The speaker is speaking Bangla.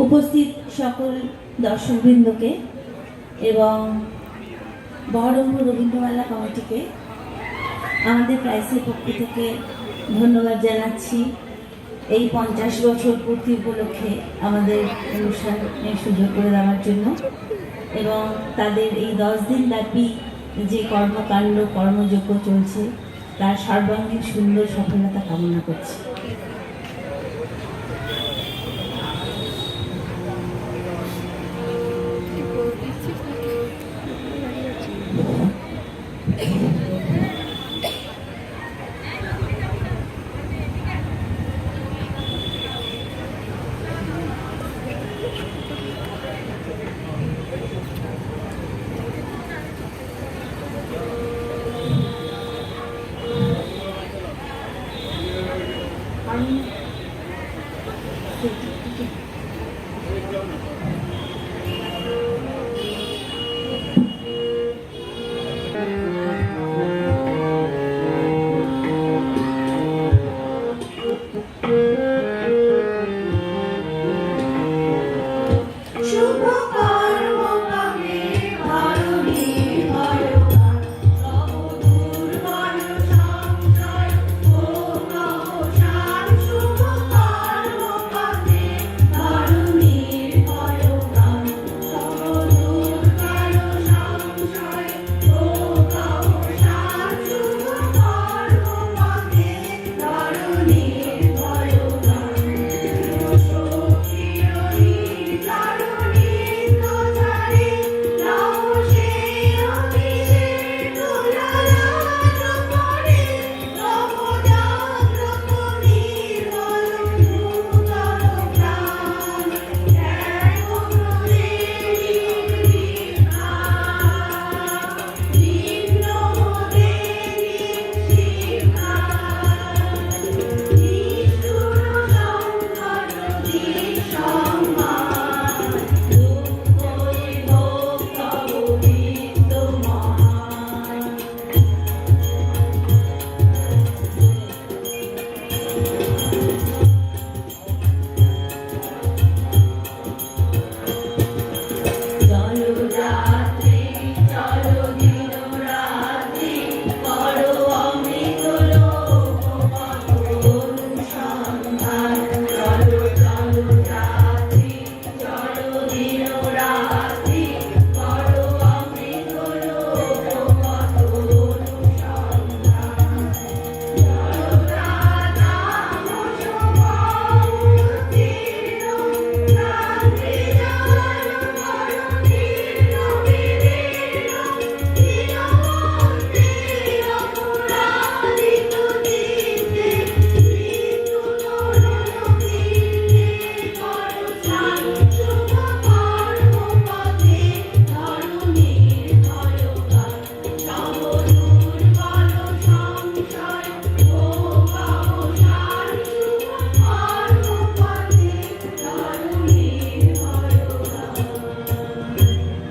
উপস্থিত সকল দর্শকবৃন্দকে এবং বহরম্ভ রবীন্দ্রমেলা কমিটিকে আমাদের প্রাইসের পক্ষ থেকে ধন্যবাদ জানাচ্ছি। এই পঞ্চাশ বছর পূর্তি উপলক্ষে আমাদের অনুষ্ঠানের সুযোগ করে দেওয়ার জন্য এবং তাদের এই দশ দিন ব্যাপী যে কর্মকাণ্ড, কর্মযজ্ঞ চলছে, তার সর্বাঙ্গীন সুন্দর সফলতা কামনা করছি।